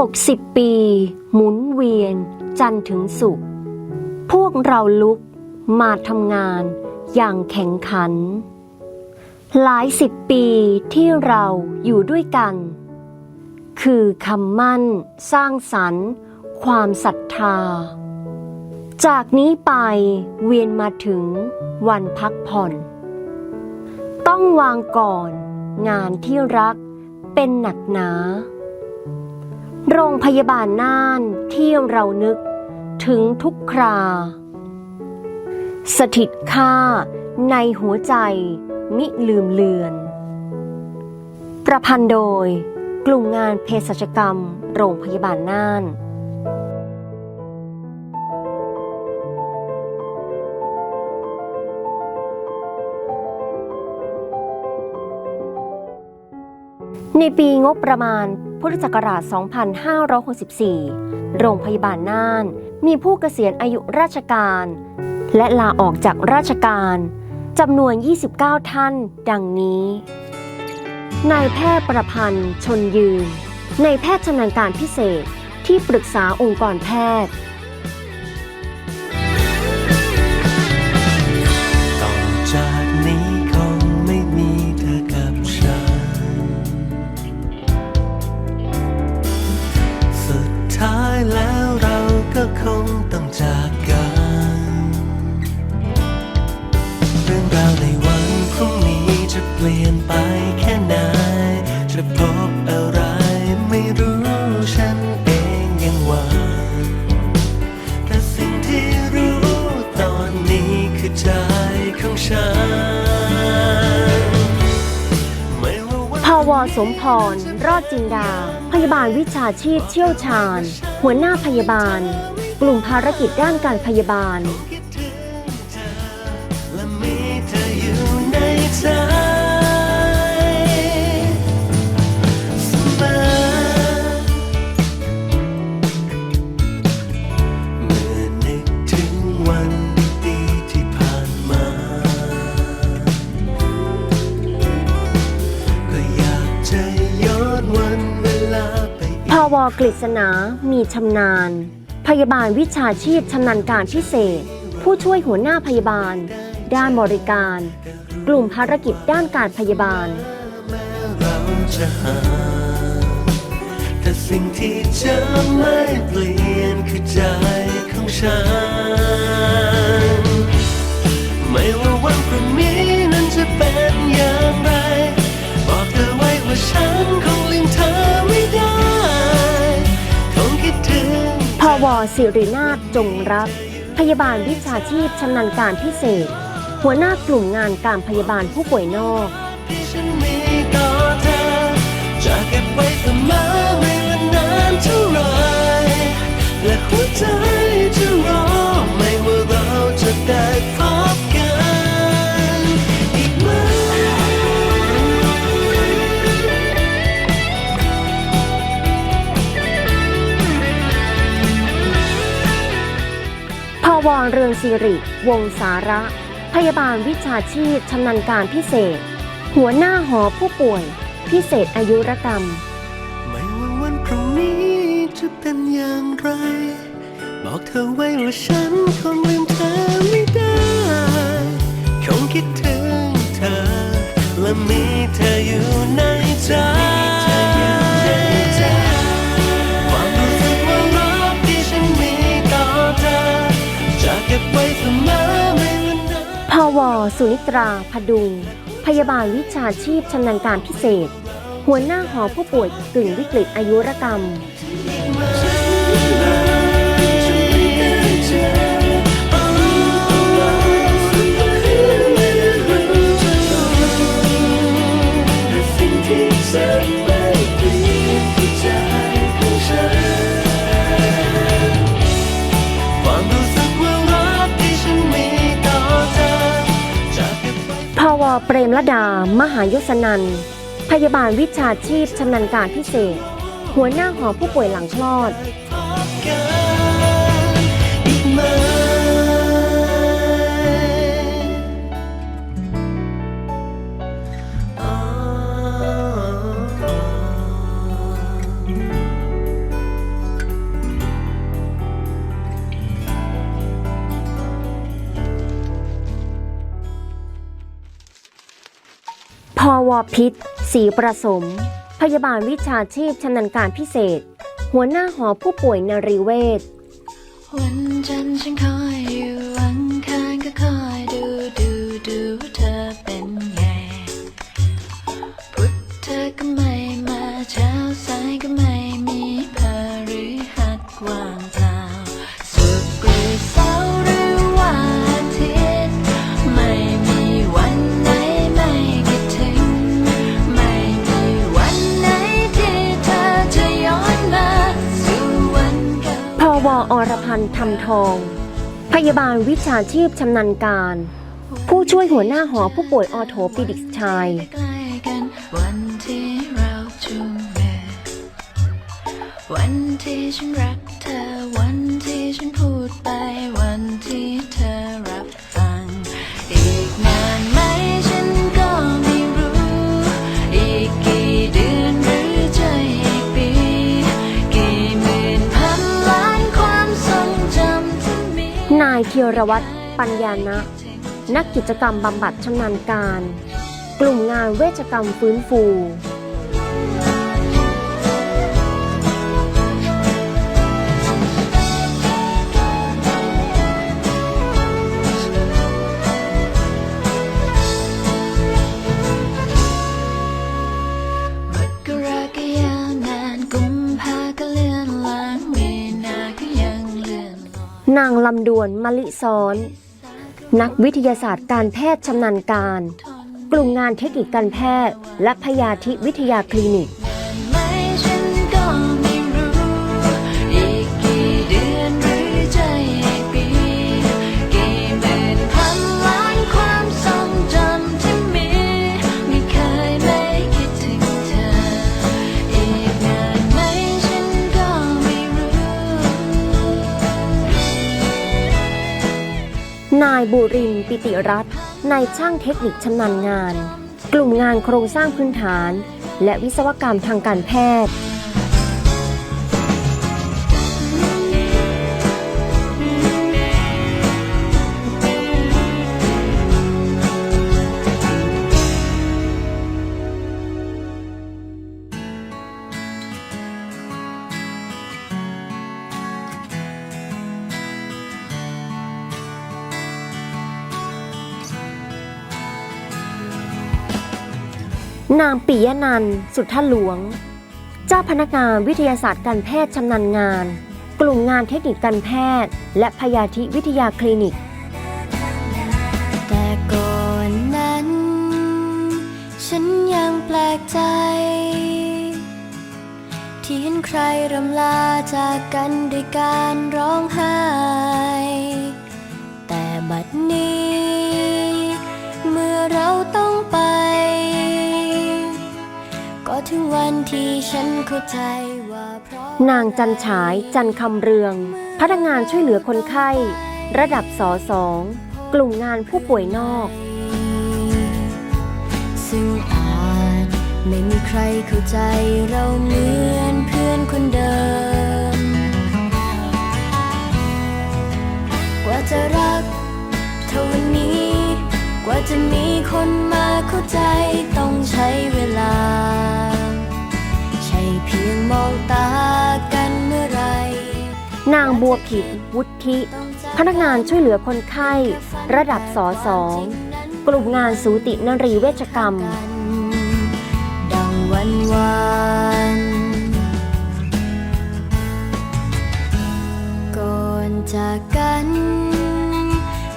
60 ปี หมุนเวียน จันถึงสุข พวกเราลุกมาทำงานอย่างแข็งขัน หลายสิบปีที่เราอยู่ด้วยกัน คือคำมั่นสร้างสรรค์ ความศรัทธา จากนี้ไปเวียนมาถึงวันพักผ่อน ต้องวางก่อนงานที่รักเป็นหนักหนา โรงพยาบาลน่านที่เรานึกถึงทุกครา สถิตค่าในหัวใจมิลืมเลือน ประพันธ์โดยกลุ่มงานเภสัชกรรม โรงพยาบาลน่านในปีงบประมาณ พุทธศักราช 2564 โรงพยาบาลน่าน มีผู้เกษียณอายุราชการ และลาออกจากราชการจำนวน 29 ท่าน ดังนี้ นายแพทย์ประพันธ์ ชนยืน นายแพทย์ชำนาญการพิเศษที่ปรึกษาองค์กรแพทย์ พบอะไรไม่รู้ฉันเองยังหวังแต่สิ่งที่รู้ตอนนี้คือใจของฉันไม่ว่าวันภาวสมพร รอดจินดา พยาบาลวิชาชีพเชี่ยวชาญ หัวหน้าพยาบาล กลุ่มภารกิจด้านการพยาบาล และมีเธออยู่ในใจ กฤษณา มีชำนาญ พยาบาลวิชาชีพชำนาญการพิเศษ ผู้ช่วยหัวหน้าพยาบาล ด้านบริการ กลุ่มภารกิจด้านการพยาบาล แต่สิ่งที่จะไม่เปลี่ยนคือใจของฉัน ไม่ว่าวันพรุ่งนี้นั้นจะเป็นอย่างไร บอกเธอไว้ว่าฉันคง พวสิรินาถจงรัก พยาบาลวิชาชีพชำนาญการพิเศษ หัวหน้ากลุ่มงานการพยาบาลผู้ป่วยนอก เรืองสิริ วงสาระ พยาบาลวิชาชีพชำนาญการพิเศษ หัวหน้าหอผู้ป่วย พิเศษอายุรกรรม ไม่ว่าวันพรุ่งนี้จะเป็นอย่างไร บอกเธอไว้ว่าฉันคงลืมเธอไม่ได้ คงคิดถึงเธอ และมีเธออยู่ในใจ ว สุนิตรา พดุง พยาบาลวิชาชีพชำนาญการพิเศษ หัวหน้าหอผู้ป่วยกึ่งวิกฤตอายุรกรรมความ เปรมระดา มหายศนัน พยาบาลวิชาชีพชำนาญการพิเศษ หัวหน้าหอผู้ป่วยหลังคลอด วพิษสีประสม พยาบาลวิชาชีพชำนาญการพิเศษ หัวหน้าหอผู้ป่วยนรีเวชวันจันทร์ฉันเข้า อรพันธ์ทำทอง พยาบาลวิชาชีพชำนาญการ ผู้ช่วยหัวหน้าหอผู้ป่วยออโถปิดิกส์ชาย วันที่ฉันรัก เทียรวัตรปัญญานะ นักกิจกรรมบำบัดชำนาญการ กลุ่มงานเวชกรรมฟื้นฟู นางลำดวนมะลิซ้อน นักวิทยาศาสตร์การแพทย์ชำนาญการ กลุ่มงานเทคนิคการแพทย์ และพยาธิวิทยาคลินิก บุรินปิติรัตน์นายช่างเทคนิคชำนาญงาน กลุ่มงานโครงสร้างพื้นฐาน และวิศวกรรมทางการแพทย์ นางปิยนันสุทธหลวง เจ้าพนักงานวิทยาศาสตร์การแพทย์ชำนาญงาน กลุ่มงานเทคนิคการแพทย์ และพยาธิวิทยาคลินิก แต่ก่อนนั้น ฉันยังแปลกใจ ที่เห็นใครรำลาจากกันด้วยการร้องไห้ แต่บัดนี้ เมื่อเราต้อง ถึงวันที่ฉันเข้าใจว่าเพราะนางจันฉาย จันคำเรือง พนักงานช่วยเหลือคนไข้ ระดับสอสองกลุ่มงานผู้ป่วยนอก ซึ่งอาจไม่มีใครเข้าใจเราเหมือนเพื่อนคนเดิม กว่าจะรักเท่าวันนี้ กว่าจะมีคนมาเข้าใจต้องใช้เวลาใช่เพียงมองตากันเมื่อไร นางบัวผิดวุฒิ พนักงานช่วยเหลือคนไข้ ระดับสอสองกลุ่มงานสูตินรีเวชกรรม ดังวันวานก่อนจากกัน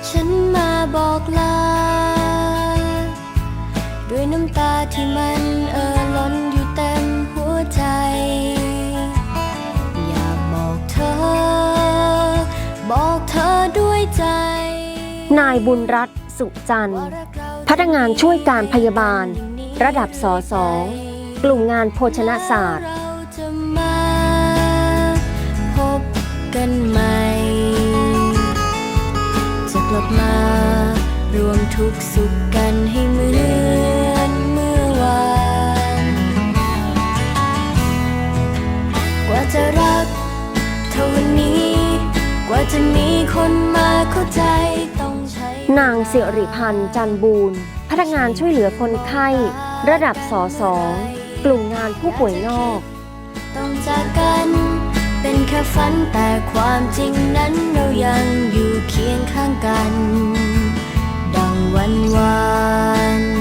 ฉันมาบอกลา ด้วยน้ำตาที่มันายบุญรัตน์สุจันทร์พนักงานช่วยการพยาบาล ระดับสอสองกลุ่มงานโภชนาศาสตร์ พบกันใหม่ จะกลับมารวมทุกสุขกันให้เหมือนเมื่อวาน กว่าจะรักเท่าวันนี้ กว่าจะมีคนมาเข้าใจ นางสิริพันธ์จันบูรณ์ พนักงานช่วยเหลือคนไข้ ระดับสอสองกลุ่มงานผู้ป่วยนอก ต้องจากกันเป็นแค่ฝันแต่ความจริงนั้นเรายังอยู่เคียงข้างกัน ดังวันวาน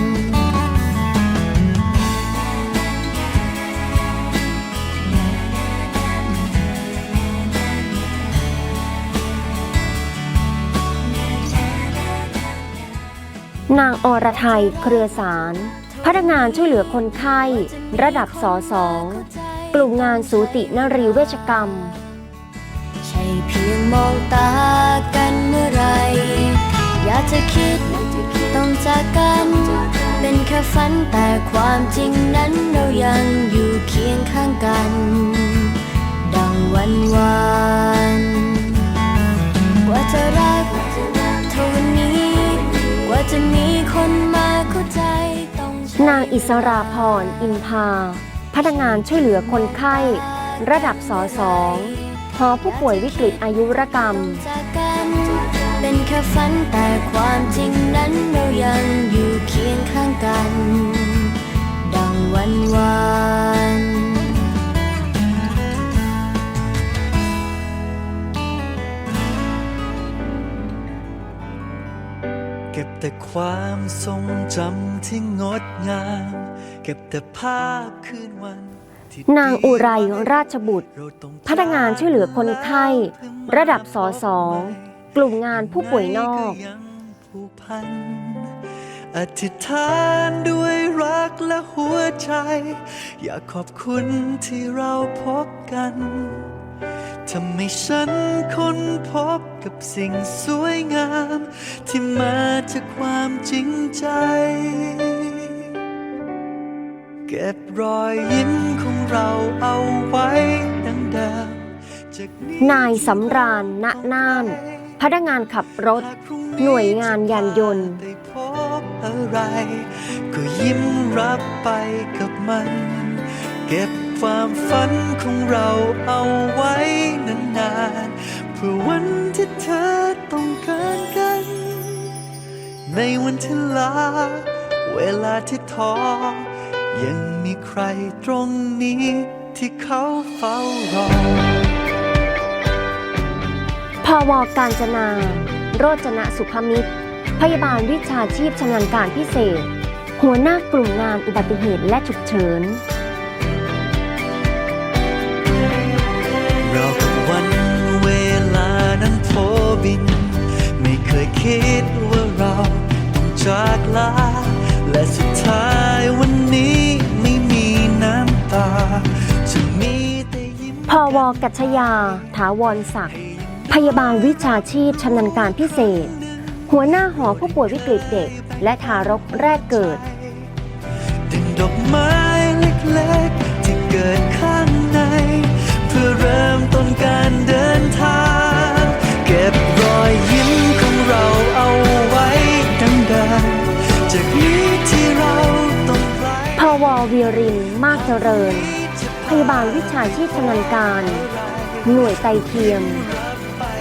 นางอรไทยเครือสาร พนักงานช่วยเหลือคนไข้ ระดับสอสองกลุ่มงานสูตินรีเวชกรรม ใช่เพียงมองตากันเมื่อไร อยากจะคิดต้องจากกัน เป็นแค่ฝันแต่ความจริงนั้นเรายังอยู่เคียงข้างกัน ดังวันวานกว่าจะรัก จะมีคนมาเข้าใจต้องใช้นางอิสราพรอินพา พนักงานช่วยเหลือคนไข้ ระดับสอสองหอผู้ป่วยวิกฤตอายุรกรรม จากกันเป็นแค่ฝันแต่ความจริงนั้นเรายังอยู่เคียงข้างกัน ดังวันวาน แต่ความทรงจำที่งดงาม เก็บแต่ภาพคืนวันที่นางอุไรราชบุตรเราต้องพนักงานช่วยเหลือคนไข้ ระดับสอสองกลุ่มงานผู้ป่วยนอกยังผูกพันอธิษฐานด้วยรักและหัวใจ อยากขอบคุณที่เราพบกัน ทำให้ฉันค้นพบกับสิ่งสวยงาม ที่มาจากความจริงใจ เก็บรอยยิ้มของเราเอาไว้ดังเดิมจากนี้นายสำราญณน่าน พนักงานขับรถ หน่วยงานยานยนต์ ได้พบอะไร ก็ยิ้มรับไปกับมัน เก็บ ความฝันของเราเอาไว้นานๆ เพื่อวันที่เธอต้องการกัน ในวันที่ลา เวลาที่ท้อ ยังมีใครตรงนี้ที่เขาเฝ้ารอ พวการจนา โรจนะสุภมิตร พยาบาลวิชาชีพชำนาญการพิเศษ หัวหน้ากลุ่มงานอุบัติเหตุและฉุกเฉิน คยคิดว่าเราต้องจากลา และสุดท้ายวันนี้ไม่มีน้ำตาจะมีแต่ยิ้มพวกัชยา ถาวรศักดิ์ พยาบาลวิชาชีพชำนาญการพิเศษ หัวหน้าหอผู้ป่วยวิกฤตเด็ก และทารกแรกเกิดดึงดอกไม้เล็กๆ ที่เกิดข้างใน เพื่อเริ่มต้นการเดินทาง เก็บรอยยิ้มของ เราเอาไว้ดังเดิมจากนี้ที่เราต้องไกลพวเวีรินมากเจริญ พยาบาลวิชาชีพชำนาญการ หน่วยไตเทียม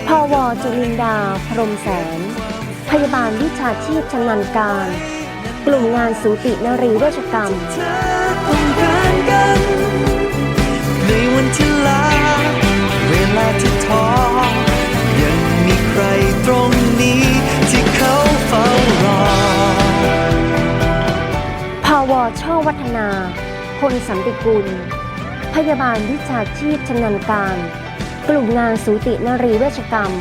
พวจุลินดา พรมแสน พยาบาลวิชาชีพชำนาญการ กลุ่มงานสูตินรีเวชกรรม เธอต้องการกัน ในวันที่ลาเวลาที่ท้อ เขาเฝ้ารอ ภาวช่อวัฒนา คนสันติกุล พยาบาลวิชาชีพชำนาญการ กลุ่มงานสูตินรีเวชกรรม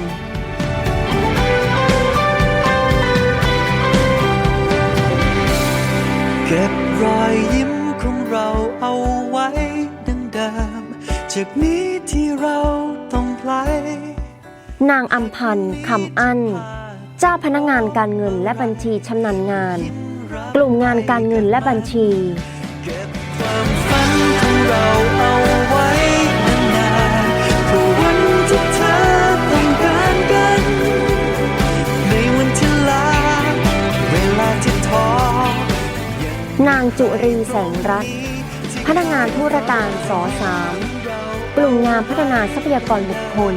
เก็บรอยยิ้มของเราเอาไว้ดังเดิมจากนี้ที่เราต้องไกลนางอัมพันธ์คำอั้น เจ้าพนักงานการเงินและบัญชีชำนาญงาน กลุ่มงานการเงินและบัญชี นางจุรีแสงรัตน์พนักงานธุรการสอสามกลุ่มงานพัฒนาทรัพยากรบุคคล